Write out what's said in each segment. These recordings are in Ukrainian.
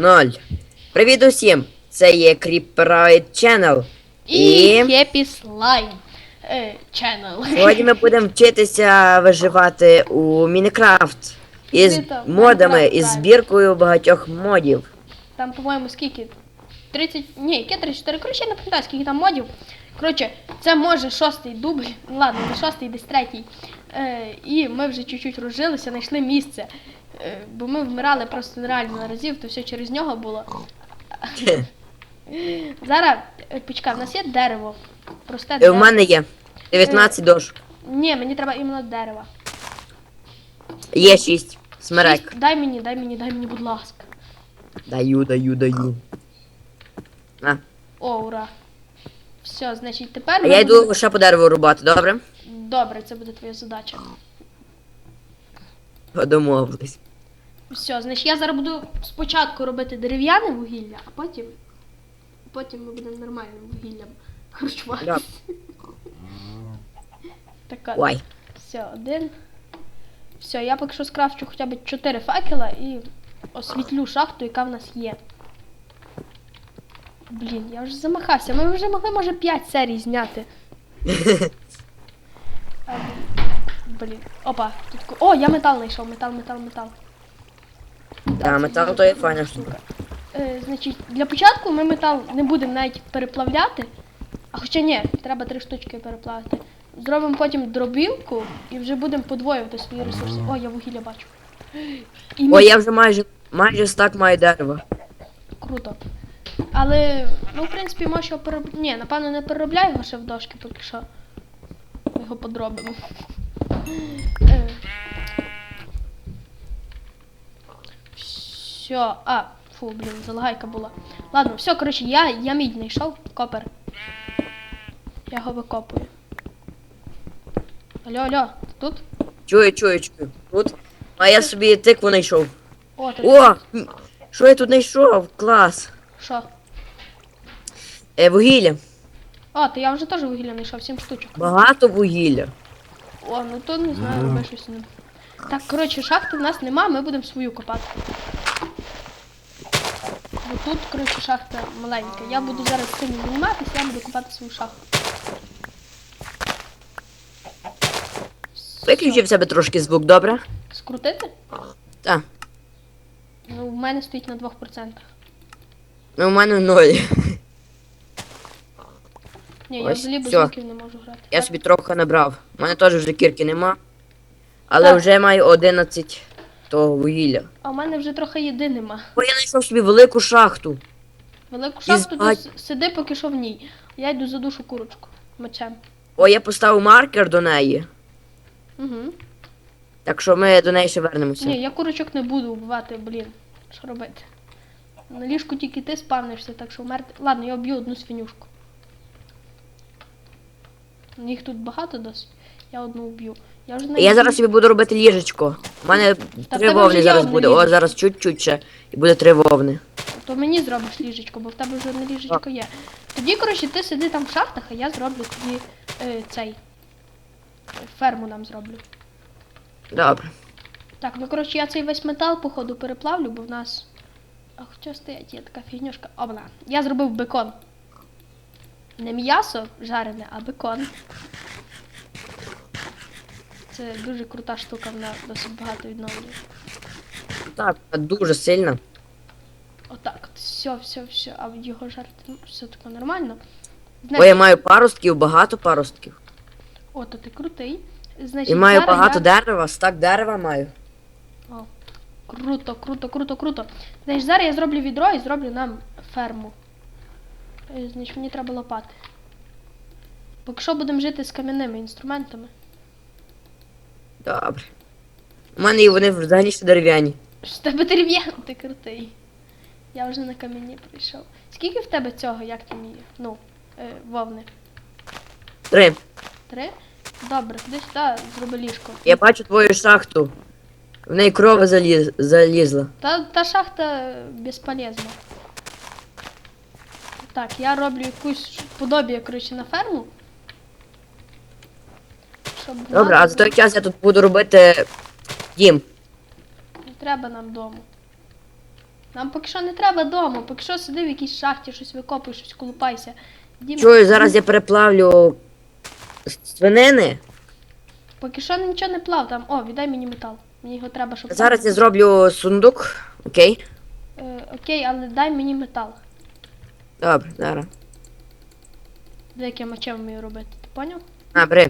Ноль. Привіт усім! Це є Creeperite Channel. І Happy Slime е, Channel. Сьогодні ми будемо вчитися виживати у Мінecraft із модами із збіркою багатьох модів. Там, по-моєму, скільки? 30. Ні, яке 34. Коротше, я не пам'ятаю, скільки там модів. Коротше, це може шостий дубль. Ладно, не шостий, десь третій. Е, і ми вже чуть-чуть розжилися, знайшли місце. Е, бо ми вмирали просто нереально разів, то все через нього було. Зараз, е, почекай, в нас є дерево. Просте Е, У мене є 19 дошок. Ні, мені треба іменно дерева. Є 6 смерек. Дай мені, дай мені, дай мені, будь ласка. Даю, даю, даю. О, ура. Все, значить, тепер. а ми я йду ще по дереву рубати, добре? Добре, це буде твоя задача. Домовились. Все, значить, я зараз буду спочатку робити дерев'яне вугілля, а потім. Потім ми будемо нормальним вугіллям харчувати. Да. Така. Ой. Все, один. Все, я поки що скрафчу хоча б 4 факела і освітлю шахту, яка в нас є. Блін, я вже замахався. Ми вже могли, може, 5 серій зняти. Блін. Опа, тут. ку- О, я метал знайшов. Метал, метал, метал. Да, метал то є файна штука. Е, значить, для початку ми метал не будемо навіть переплавляти. А хоча ні, треба три штучки переплавити. Зробимо потім дробілку і вже будемо подвоювати свої ресурси. О, я вугілля бачу. І ми... Ой, я вже майже майже стак маю дерева. Круто. Але, ну, в принципі, може його перероб... Ні, напевно, не переробляй його ще в дошки, поки що. Ми його подробимо. Все, а, фу, блін, залагайка була. Ладно, все, коротше, я, я мідь знайшов, копер. Я його викопую. Алло, алло, ти тут? Чую, чую, чую. Тут. А я собі тикву знайшов. О, ти О! м, Що я тут знайшов? Клас. що? Е, вугілля. О, то я вже теж вугілля знайшов, 7 штучок. Багато вугілля. О, ну то не знаю, роби щось з ним. Так, коротше, шахти в нас нема, ми будемо свою копати. Бо тут, коротше, шахта маленька. Я буду зараз цим займатися, я буду копати свою шахту. Виключи в себе трошки звук, добре? Скрутити? Так. Ну, в мене стоїть на 2%. Ну, у мене ноль. Ні, я Ось, взагалі без всьо. звуків не можу грати. Я собі трохи набрав. У мене теж вже кірки нема. Але Так. вже маю 11 того вугілля. А в мене вже трохи їди нема. Бо я знайшов собі велику шахту. Велику шахту то с- сиди поки що в ній. Я йду за душу курочку мечем. О, я поставив маркер до неї. Угу. Так що ми до неї ще вернемося. Ні, я курочок не буду вбивати, блін. Що робити? На ліжку тільки ти спавнишся, так що вмерти. Ладно, я вб'ю одну свинюшку. Їх тут багато досить. Я одну вб'ю. Я вже Я зараз собі буду робити ліжечко. У мене в три тебе вже вовни є зараз одне буде. О, ліжечко. зараз чуть-чуть ще. І буде три вовни. То мені зробиш ліжечко, бо в тебе вже одне ліжечко є. Тоді, коротше, ти сиди там в шахтах, а я зроблю тоді е, цей. Ферму нам зроблю. Добре. Так, ну коротше, я цей весь метал, походу, переплавлю, бо в нас. А хоча стоять, є така фігнюшка. Обна. Я зробив бекон. Не м'ясо жарене, а бекон. Це дуже крута штука, вона досить багато відновлює. Так, дуже сильно. Отак, от, все, все, все. А його жарити ну, все таке нормально. О, я маю паростків, багато паростків. О, то ти крутий. Значить, І маю зараз багато я... дерева, стак дерева маю. О, круто, круто, круто, круто. Значить, зараз я зроблю відро і зроблю нам ферму. Е, Значить, мені треба лопати. Поки що будемо жити з кам'яними інструментами. Добре. У мене і вони взагалі ще дерев'яні. Що в тебе дерев'яно, ти крутий. Я вже на кам'яні прийшов. Скільки в тебе цього, як там її? Ну, е, вовни? Три. Три? Добре, десь сюди зроби ліжко. Я бачу твою шахту. В неї крова заліз... залізла. Та, та шахта безполезна. Так, я роблю якусь подобію, коротше, на ферму. Щоб Добре, мати а за той час я тут буду робити дім. Не треба нам дому. Нам поки що не треба дому, поки що сиди в якійсь шахті, щось викопуй, щось колупайся. Дім, Чую, зараз я переплавлю свинини. Поки що нічого не плав там. О, віддай мені метал. Мені його треба, щоб. Зараз я зроблю сундук. Окей. Е, окей, але дай мені метал. Добре, зараз. Диви, як я мечем вмію робити. Ти поняв? А, бери.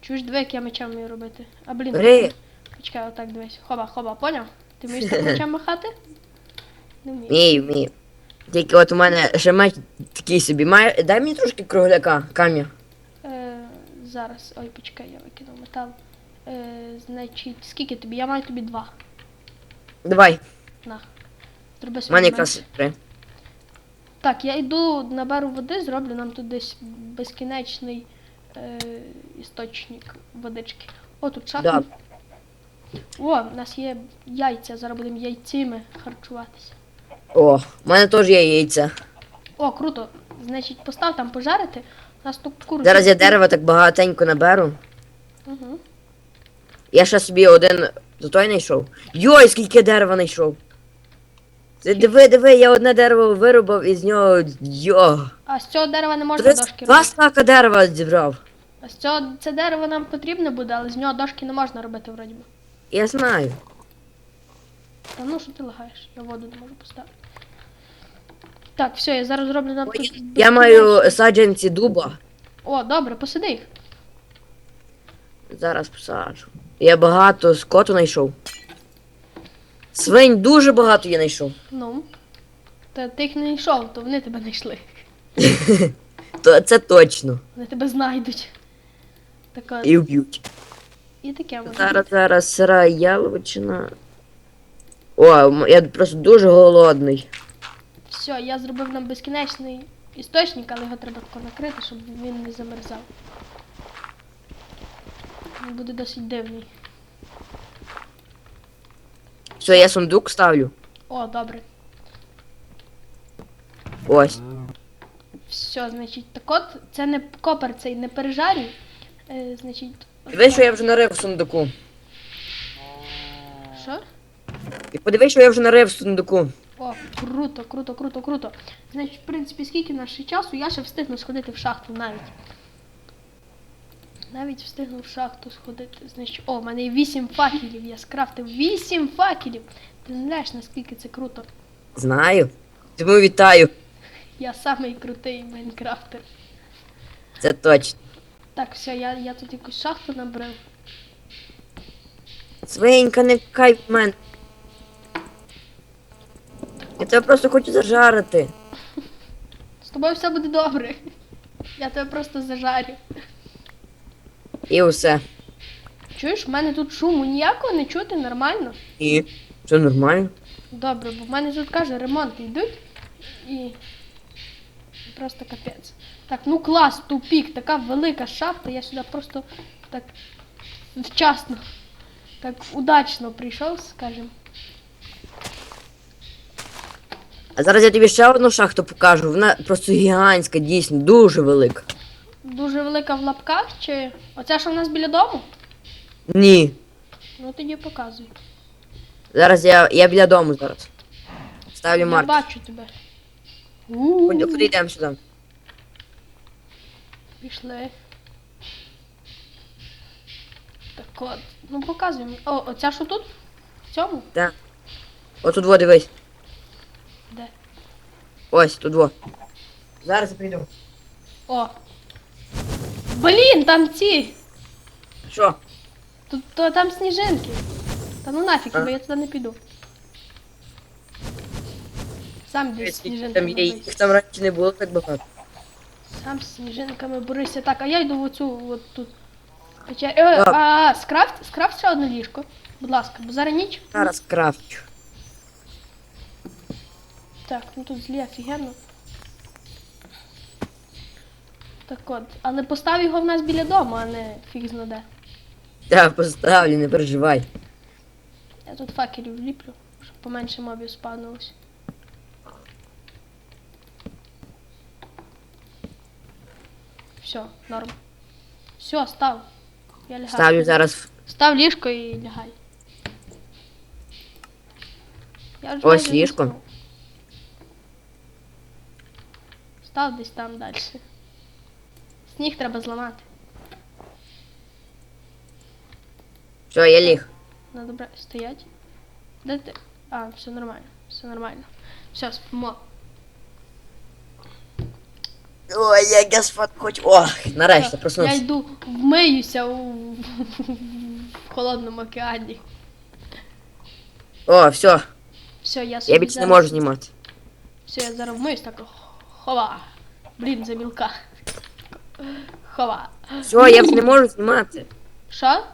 Чуєш, диви, як я мечем вмію робити. А блін, Бери. почекай, отак дивись. Хоба, хоба, поняв? Ти вмієш так мечем махати? Не вмію. Вмію, вмію. Тільки от у мене ще меч такий собі. Має... Дай мені трошки кругляка, камня. Е, зараз. Ой, почекай, я викинув метал. Е, значить, скільки тобі? Я маю тобі два. Давай, На. Зроби у собі мене меч. якраз три. Так, я йду наберу води, зроблю нам тут десь безкінечний е, істочник водички. О, тут шахта. Да. О, у нас є яйця, зараз будемо яйцями харчуватися. О, у мене теж є яйця. О, круто. Значить, постав там пожарити. У нас тут курочки. Зараз я дерева так багатенько наберу. Угу. Я ще собі один до той знайшов. Йой, скільки дерева знайшов. Ти диви, диви, я одне дерево вирубав і з нього. Йо. А з цього дерева не можна Три- дошки Два робити. стака дерева зібрав. А з цього це дерево нам потрібне буде, але з нього дошки не можна робити вроді би. Я знаю. Та ну що ти лагаєш? Я воду не можу поставити. Так, все, я зараз зроблю нам тут. Я маю саджанці дуба. О, добре, посиди їх. Зараз посаджу. Я багато скоту знайшов. Свинь дуже багато я знайшов. Ну. Та ти їх не йшов, то вони тебе знайшли. То це точно. Вони тебе знайдуть. Так от, І вб'ють. і таке воно. Зараз, зараз сира яловичина. О, я просто дуже голодний. Все, я зробив нам безкінечний істочник, але його треба тако накрити, щоб він не замерзав. Він буде досить дивний. Все, я сундук ставлю. О, добре. Ось. Все, значить, так от, це не копер цей не пережарюй. Е, значить. Дивись, що я вже нарив в сундуку. Що? І подивись, що я вже нарив в сундуку. О, круто, круто, круто, круто. Значить, в принципі, скільки нас часу, я ще встигну сходити в шахту навіть. Навіть встигну в шахту сходити. Значить, о, в мене є 8 факелів, я скрафтив 8 факелів. Ти не знаєш, наскільки це круто. Знаю. Тому вітаю. Я самий крутий майнкрафтер. Це точно. Так, все, я, я тут якусь шахту набрав. Свинька, не вкай в мене. Я тебе просто хочу зажарити. З тобою все буде добре. Я тебе просто зажарю. І усе. Чуєш, в мене тут шуму ніякого не чути, нормально. І все нормально. Добре, бо в мене тут каже, ремонти йдуть і просто капець. Так, ну клас, тупік, така велика шахта, я сюди просто так вчасно, так удачно прийшов, скажімо. А зараз я тобі ще одну шахту покажу. Вона просто гігантська, дійсно, дуже велика. Дуже велика в лапках, чи оця, що в нас біля дому? Ні. Ну тоді показуй. Зараз я, я біля дому зараз. Ставлю Я марк. бачу тебе. Куди, йдемо сюди? Пішли. Так от, ну показуй мені. О, оця що тут? В цьому? Так. Отут во дивись. Де? Ось, тут во. Зараз я прийду. О. Блін, там ці. Що? Тут то, там сніжинки. Та ну нафіг, А? бо я туди не піду. Сам десь Скільки сніжинками Там є, борись. їх там раніше не було так багато. Сам з сніжинками борися. Так, а я йду в оцю от тут. Печер... Е, Так. а, скрафт, скрафт ще одне ліжко. Будь ласка, бо зараз ніч. Зараз крафчу. Так, ну тут злі офігенно. Так от, але постав його в нас біля дому, а не фіг знаде. Я поставлю, не переживай. Я тут факерів вліплю, щоб поменше мобів спавнилось. Все, норм. Все, став. Я лягаю. Ставлю зараз. Став ліжко і лягай. Я вже Ось ліжко. Став десь там далі. Сніг треба зламати. Все, я ліг. Ну добре, стоять. Де ти? А, все нормально, все нормально. Все, спимо. Ой, як я спати хочу. Ох, нарешті Все, Я проснувся. йду вмиюся у в холодному океані. О, все, Все, я собі я більше не зараз- можу знімати. Все, я зараз вмиюсь так. Хова. Блін, за мілка. Хова. Все, я вже не можу знімати. Що?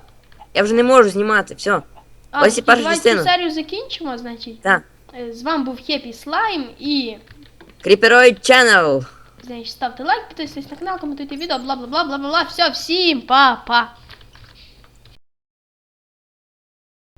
Я вже не можу знімати, все. А, Ось і перша давай цю частина. серію закінчимо, значить. Так. Е, З вами був Хеппі Слайм і Creeperoid Channel. значить, ставте лайк, підписуйтесь на канал, коментуйте відео, бла бла бла бла бла бла. Все, всім па-па.